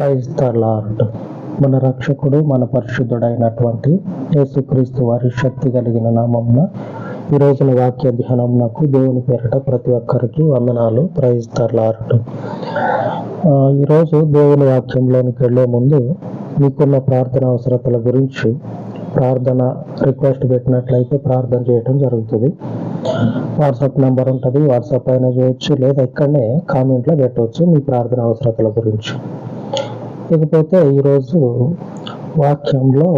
Praise the lord మన రక్షకుడు మన పరిశుద్ధుడైనటువంటి యేసుక్రీస్తు వారి శక్తి కలిగిన నామమున ఈ రోజున వాక్య ధ్యానమునకు దేవుని పేరిట ప్రతి ఒక్కరికి వందనాలు. Praise the lord. ఈరోజు దేవుని వాక్యంలోనికి వెళ్ళే ముందు మీకున్న ప్రార్థన అవసరతల గురించి ప్రార్థన రిక్వెస్ట్ పెట్టినట్లయితే ప్రార్థన చేయటం జరుగుతుంది. వాట్సాప్ నెంబర్ ఉంటుంది. వాట్సాప్ పైన చేయొచ్చు లేదా ఇక్కడనే కామెంట్లో పెట్టవచ్చు మీ ప్రార్థన అవసరతల గురించి. ఇకపోతే ఈరోజు వాక్యంలో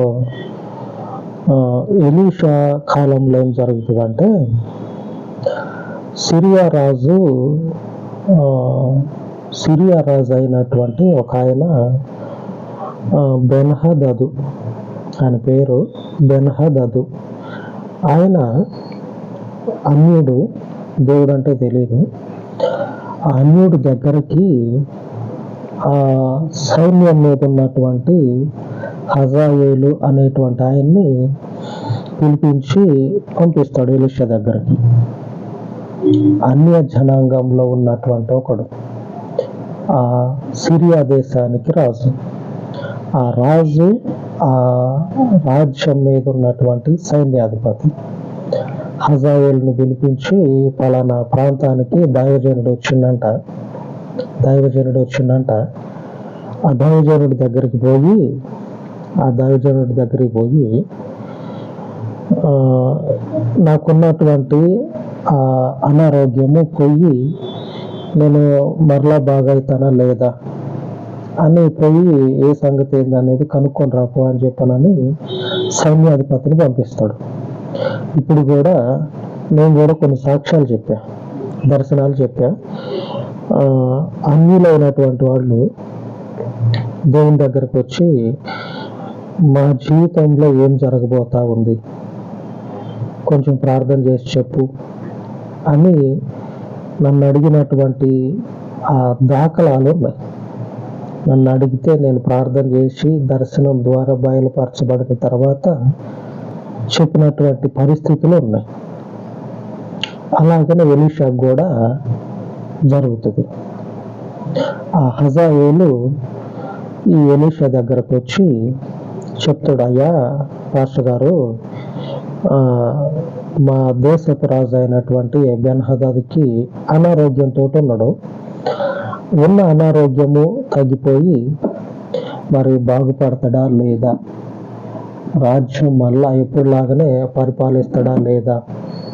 ఎలీషా కాలంలో ఏం జరుగుతుందంటే సిరియా రాజు సిరియా రాజు అయినటువంటి ఒక ఆయన ఆ, బెన్హదదు ఆయన పేరు బెన్హదదు. ఆయన అన్యుడు దేవుడు అంటే తెలియదు ఆ అన్యుడు దగ్గరికి ఆ సైన్యం మీద ఉన్నటువంటి హజాయేలు అనేటువంటి ఆయన్ని పిలిపించి పంపిస్తాడు ఎలిషా దగ్గరికి. అన్య జనాంగంలో ఉన్నటువంటి ఒకడు. ఆ సిరియా దేశానికి రాజు. ఆ రాజు ఆ రాజ్యం మీద ఉన్నటువంటి సైన్యాధిపతి. హజాయేల్ని పిలిపించి పలానా ప్రాంతానికి దైవజనుడు వచ్చిందంట దైవజనుడు వచ్చిండంట. ఆ దైవజనుడి దగ్గరికి పోయి ఆ దైవజనుడి దగ్గరికి పోయి నాకున్నటువంటి అనారోగ్యము పోయి నేను మరలా బాగైతానా లేదా అని పోయి ఏ సంగతి ఏందనేది కనుక్కొని రాపో అని చెప్పానని సైన్యాధిపతిని పంపిస్తాడు. ఇప్పుడు కూడా నేను కూడా కొన్ని సాక్ష్యాలు చెప్పా దర్శనాలు చెప్పా. అన్యులైనటువంటి వాళ్ళు దేవుని దగ్గరకు వచ్చి మా జీవితంలో ఏం జరగబోతా ఉంది? కొంచెం ప్రార్థన చేసి చెప్పు అని నన్ను అడిగినటువంటి ఆ దాఖలాలు ఉన్నాయి. నన్ను అడిగితే నేను ప్రార్థన చేసి దర్శనం ద్వారా బయలుపరచబడిన తర్వాత చెప్పినటువంటి పరిస్థితులు ఉన్నాయి. అలాగనే ఎలీషాకు కూడా జరుగుతుంది. ఆ హజాయేలు ఈ ఎలీషా దగ్గరకు వచ్చి చెప్తాడు అయ్యా పాస్టర్ గారు ఆ, మా దేశపు రాజు అయినటువంటి బెన్ హదాద్కి అనారోగ్యంతో ఉన్నాడు. ఉన్న అనారోగ్యము తగ్గిపోయి మరి బాగుపడతాడా లేదా? రాజ్యం మళ్ళా ఎప్పుడులాగానే పరిపాలిస్తాడా లేదా?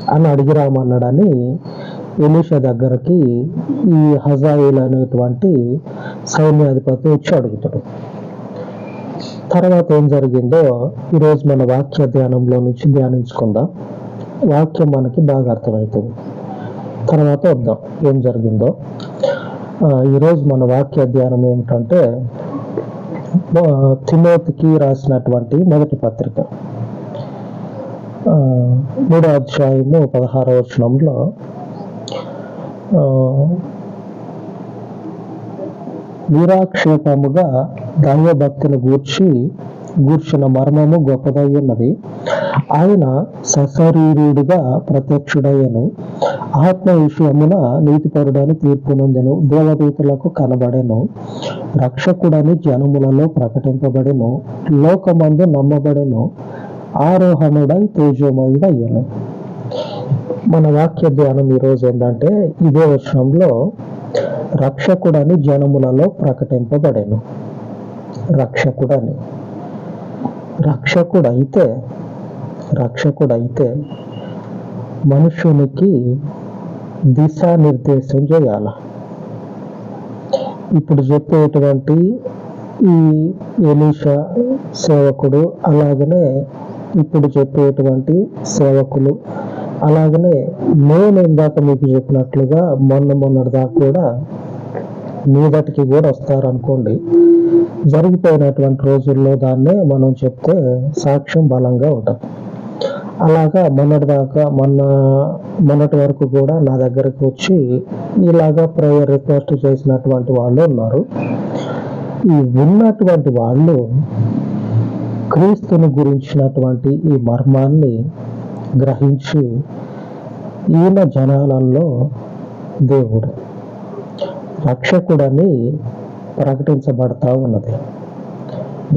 అని అడిగి రామన్నాడని ఎలీషా దగ్గరకి ఈ హజాయిల్ అనేటువంటి సైన్యాధిపతి వచ్చి అడుగుతాడు. తర్వాత ఏం జరిగిందో ఈరోజు మన వాక్య ధ్యానంలో నుంచి ధ్యానించుకుందాం. వాక్యం మనకి బాగా అర్థమవుతుంది. తర్వాత వద్దాం ఏం జరిగిందో. ఈరోజు మన వాక్య ధ్యానం ఏమిటంటే తిమోతికి రాసినటువంటి మొదటి పత్రిక. ఆ, మూడో అధ్యాయము పదహారవ వచనంలో వీరాక్షేపముగా దైవభక్తిని గూర్చి గూర్చిన మర్మము గొప్పదై ఉన్నది. ఆయన సశరీరుడుగా ప్రత్యక్షుడయ్యను. ఆత్మ విషయమున నీతిపరుడని తీర్పు నొందెను. దేవదూతలకు కనబడెను. రక్షకుడని జనములలో ప్రకటింపబడెను. లోకమందు నమ్మబడెను. ఆరోహణుడై తేజోమయుడయ్యను. మన వాక్య ధ్యానం ఈరోజు ఏంటంటే ఇదే వర్షంలో రక్షకుడని జనములలో ప్రకటింపబడెను. రక్షకుడని. రక్షకుడైతే రక్షకుడైతే మనుషునికి దిశానిర్దేశం చేయాల? ఇప్పుడు చెప్పేటువంటి ఈ ఎలీషా సేవకుడు అలాగనే ఇప్పుడు చెప్పేటువంటి సేవకులు అలాగనే నేను ఇందాక మీకు చెప్పినట్లుగా మొన్న మొన్నటి దాకా కూడా మీదటికి కూడా వస్తారనుకోండి. జరిగిపోయినటువంటి రోజుల్లో దాన్నే మనం చెప్తే సాక్ష్యం బలంగా ఉంటుంది. అలాగా మొన్నటి దాకా మొన్న మొన్నటి వరకు కూడా నా దగ్గరకు వచ్చి ఇలాగా ప్రేయర్ రిక్వెస్ట్ చేసినటువంటి వాళ్ళు ఉన్నారు. ఈ ఉన్నటువంటి వాళ్ళు క్రీస్తుని గురించినటువంటి ఈ మర్మాన్ని గ్రహించి ఈయన జనాలలో దేవుడు. రక్షకుడని ప్రకటించబడతా ఉన్నది.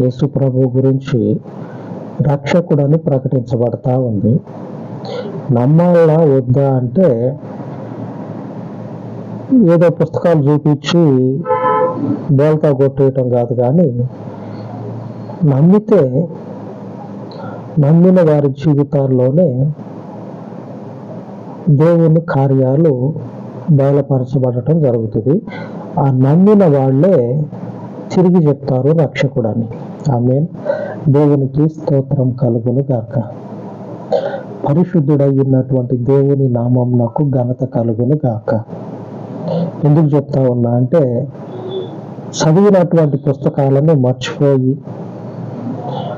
యేసు ప్రభు గురించి రక్షకుడని ప్రకటించబడతా ఉంది. నమ్మాలా వద్దా అంటే ఏదో పుస్తకాలు చూపించి బోల్తా కొట్టేయటం కాదు కానీ నమ్మితే నమ్మిన వారి జీవితాల్లోనే దేవుని కార్యాలు బయలుపరచబడటం జరుగుతుంది. ఆ నమ్మిన వాళ్ళే తిరిగి చెప్తారు రక్షకుడని. ఆమె దేవునికి స్తోత్రం కలుగును గాక. పరిశుద్ధుడయ్యున్నటువంటి దేవుని నామం నాకు ఘనత కలుగును గాక. ఎందుకు చెప్తా ఉన్నా అంటే చదివినటువంటి పుస్తకాలను మర్చిపోయి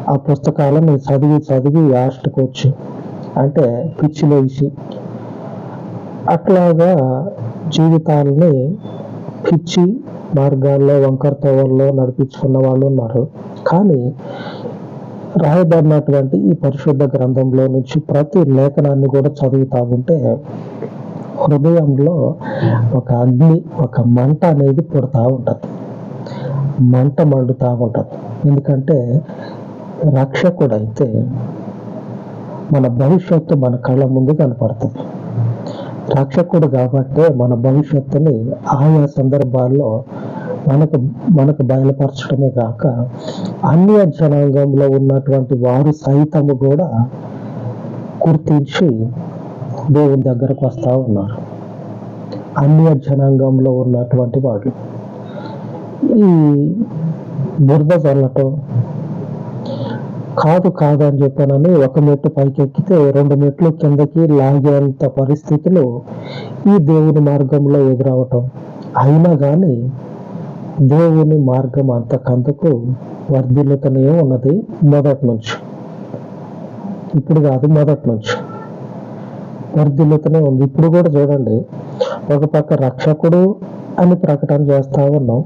ఆ పుస్తకాలను చదివి చదివి లాస్ట్కి వచ్చి అంటే పిచ్చిలేసి అట్లాగా జీవితాలని పిచ్చి మార్గాల్లో వంకర తోవల్లో నడిపించుకున్న వాళ్ళు ఉన్నారు. కానీ రాయబడినటువంటి ఈ పరిశుద్ధ గ్రంథంలో నుంచి ప్రతి లేఖనాన్ని కూడా చదువుతా ఉంటే హృదయంలో ఒక అగ్ని ఒక మంట అనేది పుడతా ఉంటుంది. మంట మండుతూ ఉంటుంది. ఎందుకంటే రక్షకుడైతే మన భవిష్యత్తు మన కళ్ళ ముందు కనపడుతుంది. రక్షకుడు కాబట్టే మన భవిష్యత్తుని ఆయా సందర్భాల్లో మనకు మనకు బయలుపరచడమే కాక అన్య జనాంగంలో ఉన్నటువంటి వారు సైతము కూడా గుర్తించి దేవుని దగ్గరకు వస్తూ ఉన్నారు. అన్య జనాంగంలో ఉన్నటువంటి వాళ్ళు. ఈ బురద చల్లటం కాదు కాదు అని చెప్పానని ఒక మెట్టు పైకి ఎక్కితే రెండు మెట్లు కిందకి లాగేంత పరిస్థితులు ఈ దేవుని మార్గంలో ఎదురవటం. అయినా కానీ దేవుని మార్గం అంతకంతకు వర్ధిల్లుతూనే ఉన్నది మొదటి నుంచి. ఇప్పుడు కాదు మొదటి నుంచి. వర్ధిల్లుతూనే ఉంది. ఇప్పుడు కూడా చూడండి ఒక పక్క రక్షకుడు అని ప్రకటన చేస్తా ఉన్నాం.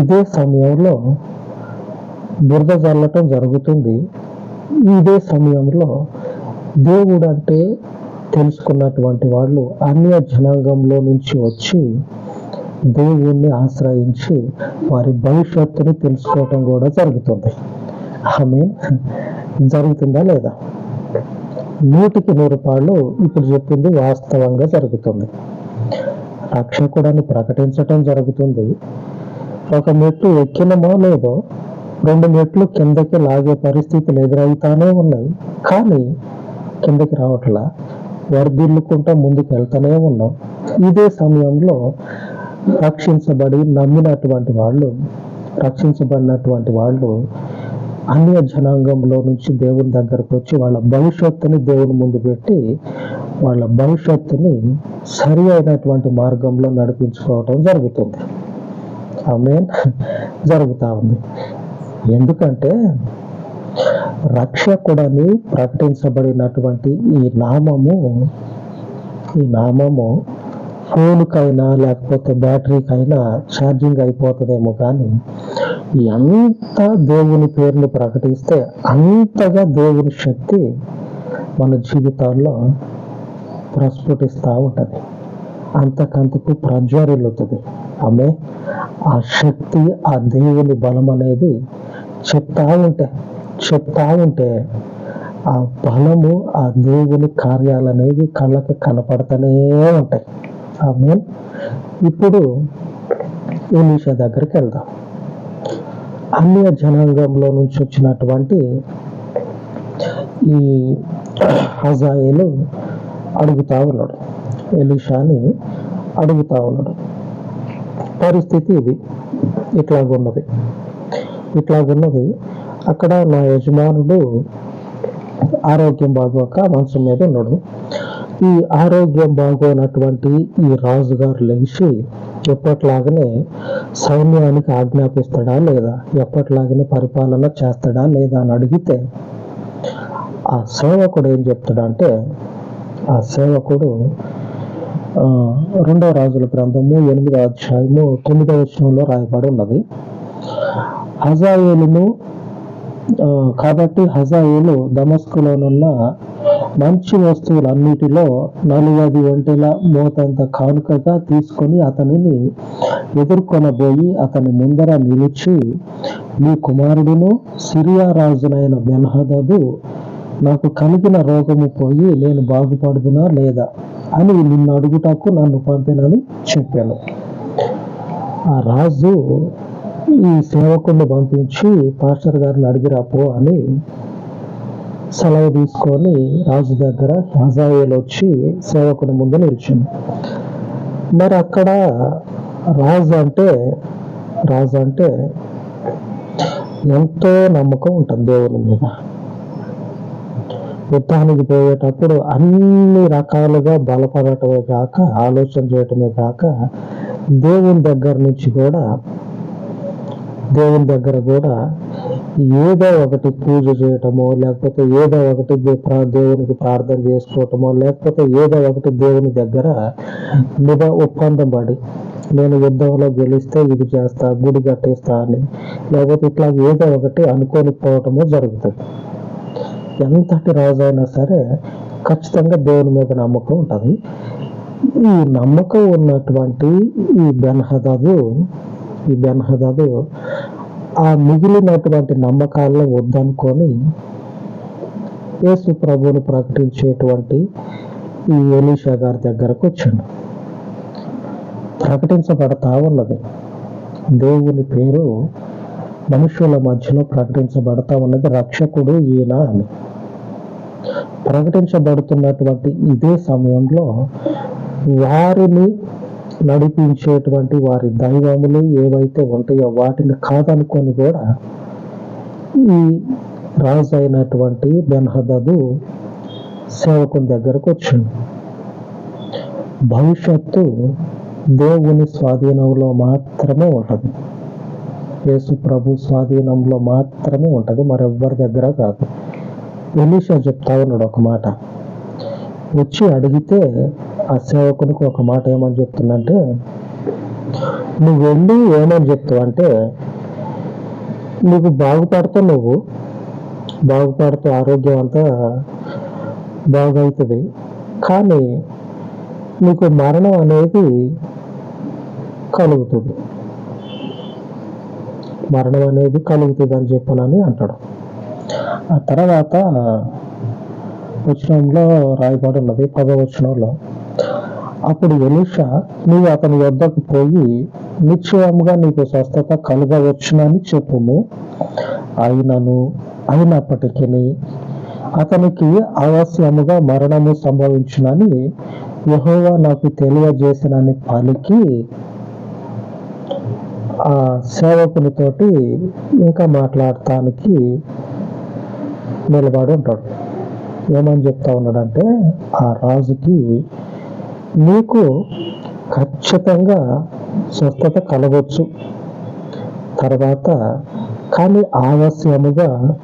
ఇదే సమయంలో బురద చల్లటం జరుగుతుంది. ఇదే సమయంలో దేవుడు అంటే తెలుసుకున్నటువంటి వాళ్ళు అన్య జనాంగంలో నుంచి వచ్చి దేవుణ్ణి ఆశ్రయించి వారి భవిష్యత్తుని తెలుసుకోవటం కూడా జరుగుతుంది. ఆమె జరుగుతుందా లేదా? నూటికి నూరు పాళ్ళు ఇప్పుడు చెప్పింది వాస్తవంగా జరుగుతుంది. రక్షకుడని ప్రకటించటం జరుగుతుంది. ఒక మెట్టు ఎక్కినమో లేదో రెండు మెట్లు కిందకి లాగే పరిస్థితులు ఎదురవుతానే ఉన్నాయి. కానీ కిందకి రావట్లా. వర్ధిల్లుకుంటా ముందుకు వెళ్తానే ఉన్నాం. ఇదే సమయంలో రక్షించబడి నమ్మినటువంటి వాళ్ళు రక్షించబడినటువంటి వాళ్ళు అన్య జనాంగంలో నుంచి దేవుని దగ్గరకు వచ్చి వాళ్ళ భవిష్యత్తుని దేవుని ముందు పెట్టి వాళ్ళ భవిష్యత్తుని సరి అయినటువంటి మార్గంలో నడిపించుకోవటం జరుగుతుంది. ఆమె జరుగుతూ ఉంది. ఎందుకంటే రక్షకుడని ప్రకటించబడినటువంటి ఈ నామము ఈ నామము ఫోన్కైనా లేకపోతే బ్యాటరీకైనా ఛార్జింగ్ అయిపోతుందేమో కానీ ఎంత దేవుని పేరును ప్రకటిస్తే అంతగా దేవుని శక్తి మన జీవితాల్లో ప్రస్ఫుటిస్తూ ఉంటుంది. అంతకంతకు ప్రజ్వరిల్లుతుంది. ఆమె ఆ శక్తి ఆ దేవుని బలం అనేది చెప్తా ఉంటే చెప్తా ఉంటే ఆ బలము ఆ దేవుని కార్యాలు అనేవి కళ్ళకి కనపడుతూనే ఉంటాయి. ఆమె ఇప్పుడు ఎలీషా దగ్గరికి వెళ్దాం. అన్య జనాంగంలో నుంచి వచ్చినటువంటి ఈ హజాయిలు అడుగుతా ఉన్నాడు. ఎలీషాని అడుగుతా ఉన్నాడు. పరిస్థితి ఇది. ఇట్లాగున్నది. ఇట్లాగున్నది. అక్కడ నా యజమానుడు ఆరోగ్యం బాగోక మంచం మీద ఉన్నాడు. ఈ ఆరోగ్యం బాగోనటువంటి ఈ రాజుగారు లేచి ఎప్పట్లాగనే సైన్యానికి ఆజ్ఞాపిస్తాడా లేదా? ఎప్పట్లాగనే పరిపాలన చేస్తాడా లేదా అని అడిగితే ఆ సేవకుడు ఏం చెప్తాడంటే ఆ సేవకుడు రెండో రెండవ రాజుల గ్రంథము ఎనిమిదో అధ్యాయము తొమ్మిదవ వచనంలో రాయబడి ఉన్నది. హజాయేలును కాబట్టి హజాయేలు దమస్కులోనున్న మంచి వస్తువులన్నిటిలో నలుగది ఒంటెల మోతంత కానుకగా తీసుకొని అతనిని ఎదుర్కొనబోయి అతని ముందర నిలిచి నీ కుమారుడును సిరియా రాజునైన బెల్హదదు నాకు కలిగిన రోగము పోయి నేను బాగుపడుదునా లేదా అని నిన్ను అడుగుటకు నన్ను పంపినని చెప్పాను. ఆ రాజు ఈ సేవకుని పంపించి పాస్టర్ గారిని అడిగిరాపో అని సెలవు తీసుకొని రాజు దగ్గర హజాయేలు వచ్చి సేవకుని ముందు నిలిచింది. మరి అక్కడ రాజు అంటే రాజు అంటే ఎంతో నమ్మకం ఉంటుంది దేవుని మీద. యుద్ధానికి పోయేటప్పుడు అన్ని రకాలుగా బలపడటమే కాక ఆలోచన చేయటమే కాక దేవుని దగ్గర నుంచి కూడా దేవుని దగ్గర కూడా ఏదో ఒకటి పూజ చేయటమో లేకపోతే ఏదో ఒకటి దేవునికి ప్రార్థన చేసుకోవటమో లేకపోతే ఏదో ఒకటి దేవుని దగ్గర నిబ ఒప్పందం పడి నేను యుద్ధంలో గెలిస్తే ఇది చేస్తా గుడి కట్టేస్తా అని లేకపోతే ఇట్లా ఏదో ఒకటి అనుకోని పోవటమో జరుగుతుంది. ఎంతటి రాజు అయినా సరే ఖచ్చితంగా దేవుని మీద నమ్మకం ఉంటుంది. ఈ నమ్మకం ఉన్నటువంటి ఈ బెన్హదాదు ఈ బెన్హదాదు ఆ మిగిలినటువంటి నమ్మకాలను వద్దనుకొని యేసు ప్రభువును ప్రకటించేటువంటి ఈ ఎలీషా గారి దగ్గరకు వచ్చాడు. ప్రకటించబడతా ఉన్నది. దేవుని పేరు మనుషుల మధ్యలో ప్రకటించబడతా ఉన్నది. రక్షకుడు ఈయన అని. ప్రకటించబడుతున్నటువంటి ఇదే సమయంలో వారిని నడిపించేటువంటి వారి దైవములు ఏవైతే ఉంటాయో వాటిని కాదనుకొని కూడా ఈ రాజు అయినటువంటి బెన్హదదు సేవకుని దగ్గరకు వచ్చింది భవిష్యత్తు దేవుని స్వాధీనంలో మాత్రమే ఉంటుంది. యేసు ప్రభు స్వాధీనంలో మాత్రమే ఉంటుంది. మరెవ్వరి దగ్గర కాదు. ఎలీషా చెప్తా ఉన్నాడు ఒక మాట. వచ్చి అడిగితే ఆ సేవకునికి ఒక మాట ఏమని చెప్తుందంటే నువ్వు వెళ్ళి ఏమని చెప్తావు? అంటే నీకు బాగుపడతావు నువ్వు బాగుపడుతూ ఆరోగ్యం అంతా బాగవుతుంది. కానీ నీకు మరణం అనేది కలుగుతుంది. మరణం అనేది కలుగుతుంది అని చెప్పనని అంటాడు. ఆ తర్వాత వచనంలో రాయబడి ఉన్నది పదవచనంలో అప్పుడు ఎలీషా నీవు అతని వద్దకు పోయి నిశ్చయముగా నీకు స్వస్థత కలగవచ్చునని చెప్పుము. అయినను అయినప్పటికీ అతనికి అవశ్యముగా మరణము సంభవించునని యహోవా నాకు తెలియజేసినని పలికి ఆ సేవకునితోటి ఇంకా మాట్లాడటానికి నిలబడి ఉంటాడు. ఏమని చెప్తా ఉన్నాడంటే ఆ రాజుకి నీకు ఖచ్చితంగా స్వస్థత కలగవచ్చు తర్వాత కానీ ఆలస్యముగా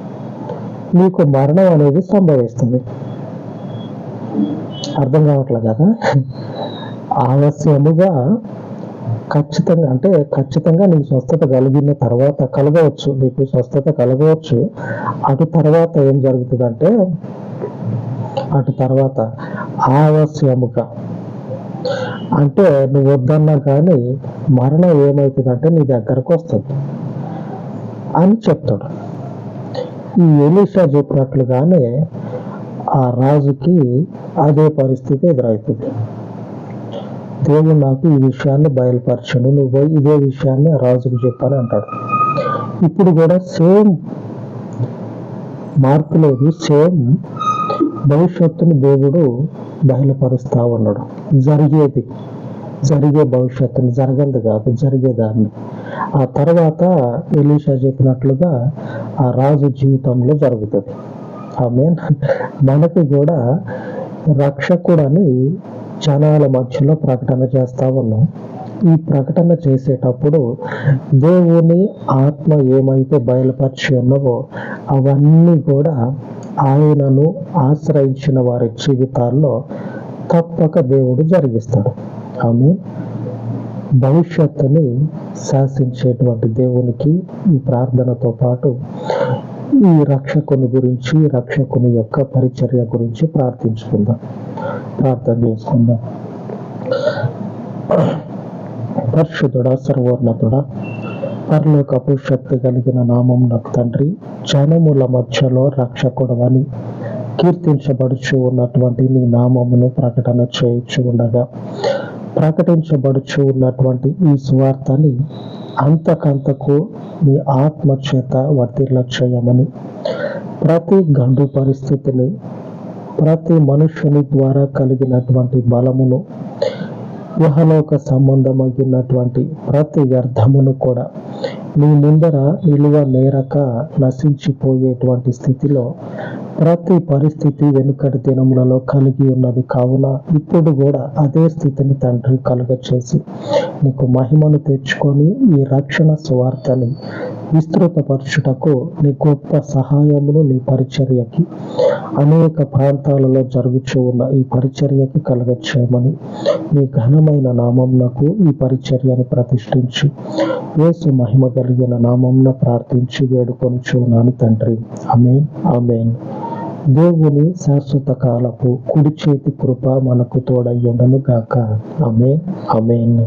నీకు మరణం అనేది సంభవిస్తుంది. అర్థం కావట్లేదు కదా? ఆలస్యముగా ఖచ్చితంగా అంటే ఖచ్చితంగా నీకు స్వస్థత కలిగిన తర్వాత కలగవచ్చు. నీకు స్వస్థత కలగవచ్చు. అటు తర్వాత ఏం జరుగుతుందంటే అటు తర్వాత ఆవశ్యముక అంటే నువ్వు వద్దన్నా కానీ మరణం ఏమవుతుందంటే నీ దగ్గరకు వస్తుంది అని చెప్తాడు. ఈ ఎలీషా చెప్పినట్లుగానే ఆ రాజుకి అదే పరిస్థితి ఎదురవుతుంది దేవుడు నాకు ఈ విషయాన్ని బయలుపరచను నువ్వు ఇదే విషయాన్ని రాజుకు చెప్పని అంటాడు. ఇప్పుడు కూడా సేమ్ మార్పు లేదు సేమ్ భవిష్యత్తుని దేవుడు బయలుపరుస్తా ఉన్నాడు జరిగేది జరిగే భవిష్యత్తుని జరగంది కాదు జరిగేదాన్ని. ఆ తర్వాత ఎలీషా చెప్పినట్లుగా ఆ రాజు జీవితంలో జరుగుతుంది. ఆమె మనకి కూడా రక్షకుడని జనాల మధ్యలో ప్రకటన చేస్తా ఉన్నాం. ఈ ప్రకటన చేసేటప్పుడు దేవుని ఆత్మ ఏమైతే బయలుపరిచి ఉన్నవో అవన్నీ కూడా ఆయనను ఆశ్రయించిన వారి జీవితాల్లో తప్పక దేవుడు జరిగిస్తాడు. ఆమె భవిష్యత్తుని శాసించేటువంటి దేవునికి ఈ ప్రార్థనతో పాటు ఈ రక్షకుని గురించి రక్షకుని యొక్క పరిచర్య గురించి ప్రార్థించుకుందాం. ప్రార్థన చేసుకుందాం. పరిశుద్ధుడ సర్వోన్నతుడ పరలోకపు శక్తి కలిగిన నామం నాకు తండ్రి జనముల మధ్యలో రక్షకుడవని కీర్తించబడుచు ఉన్నటువంటి నీ నామమును ప్రకటన చేయొచ్చు ఉండగా ప్రకటించబడుచు ఉన్నటువంటి ఈ స్వార్థని అంతకంతకు మీ ఆత్మ చేత వర్తిల్ల చేయమని ప్రతి గండు పరిస్థితిని ప్రతి మనుషుని ద్వారా కలిగినటువంటి బలమును ఇహలోక సంబంధమగినటువంటి ప్రతి వ్యర్థమును కూడా మీ ముందర నిలువ నేరక నశించిపోయేటువంటి స్థితిలో ప్రతి పరిస్థితి వెనుకటి దినములలో కలిగి ఉన్నది కావున ఇప్పుడు కూడా అదే స్థితిని తండ్రి కలుగ చేసి నీకు మహిమను తెచ్చుకొని ఈ రక్షణ స్వార్థని విస్తృతపరచుటకు నీ గొప్ప సహాయమును నీ పరిచర్యకి అనేక ప్రాంతాలలో జరుగుచూ ఉన్న ఈ పరిచర్యకి కలగచ్చేయమని నీ మీ ఘనమైన నామంనకు ఈ పరిచర్యను ప్రతిష్ఠించి. యేసు మహిమ కలిగిన నామంన ప్రార్థించి వేడుకొని చూనాను తండ్రి. అమేన్ అమేన్ దేవుని శాశ్వత కాలపు కుడి చేతి కృప మనకు తోడయ్యుండను గాక అమేన్ అమేన్